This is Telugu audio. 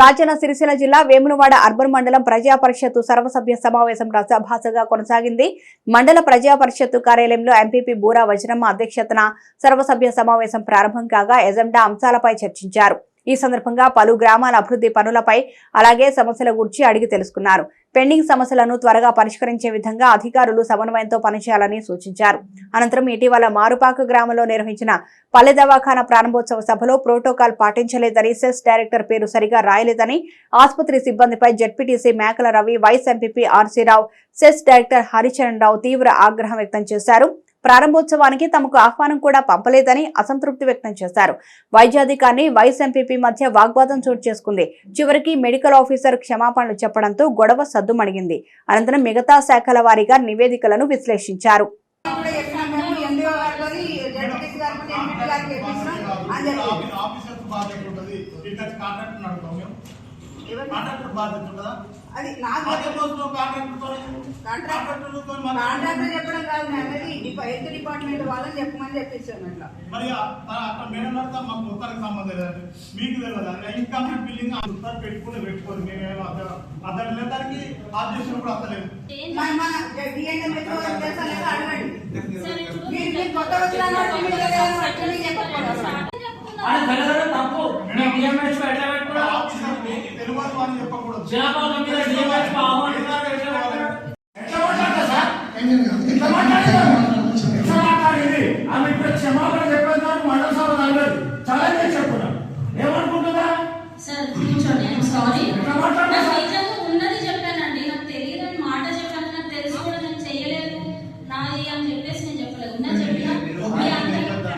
రాజన్న సిరిసిల్ల జిల్లా వేములవాడ అర్బన్ మండలం ప్రజా పరిషత్తు సర్వసభ్య సమావేశం రసభాసగా కొనసాగింది. మండల ప్రజా పరిషత్తు కార్యాలయంలో ఎంపీపీ బూరా వజ్రమ్మ అధ్యక్షతన సర్వసభ్య సమావేశం ప్రారంభం కాగా ఎజెండా అంశాలపై చర్చించారు. ఈ సందర్భంగా పలు గ్రామాల అభివృద్ధి పనులపై అలాగే సమస్యల గురించి అడిగి తెలుసుకున్నారు. పెండింగ్ సమస్యలను త్వరగా పరిష్కరించే విధంగా అధికారులు సమన్వయంతో పనిచేయాలని సూచించారు. అనంతరం ఇటీవల మారుపాక గ్రామంలో నిర్వహించిన పల్లె దవాఖాన ప్రారంభోత్సవ సభలో ప్రోటోకాల్ పాటించలేదని సెస్ డైరెక్టర్ పేరు సరిగా రాయలేదని ఆసుపత్రి సిబ్బందిపై ZPTC Mekala Ravi vice MPP RC Rao CESS director Haricharan Rao తీవ్ర ఆగ్రహం వ్యక్తం చేశారు. ప్రారంభోత్సవానికి తమకు ఆహ్వానం కూడా పంపలేదని అసంతృప్తి వ్యక్తం చేశారు. వైద్యాధికారిని వైస్ ఎంపీపీ మధ్య వాగ్వాదం చోటు చేసుకుంది. చివరికి మెడికల్ ఆఫీసర్ క్షమాపణలు చెప్పడంతో గొడవ సద్దుమణిగింది. అనంతరం మిగతా శాఖల వారీగా నివేదికలను విశ్లేషించారు. అని కాంట్రాక్టర్ బాధ్యత ఉంటుందా అది నాకు కాంట్రాక్టర్ చెప్పడం. కాదు అనేది హెల్త్ డిపార్ట్మెంట్ వాళ్ళని చెప్పమని చెప్పించాం అట్లా. మరి అక్కడ మేడం నడుతా మాకు మొత్తానికి సంబంధం మీకు తెలియదు? ఇన్కంప్లీట్ బిల్లింగ్ అంతా పెట్టుకుని పెట్టుకోరు మేమేమో అర్థం లేదు దానికి ఆబ్జెక్షన్ కూడా అర్థలేదు మన మన డిఎన్ఎం తెలుసా లేదా అడగండి. మీరు మీరు కొత్త వచ్చిన కాబట్టి మీరు ఏదైనా అట్లనే చెప్పకూడదు అది కలగడం తప్పు. ఎట్లా మాట్లాడింది ఆమె ఇప్పుడు క్షమాపణ చెప్పేదాన్ని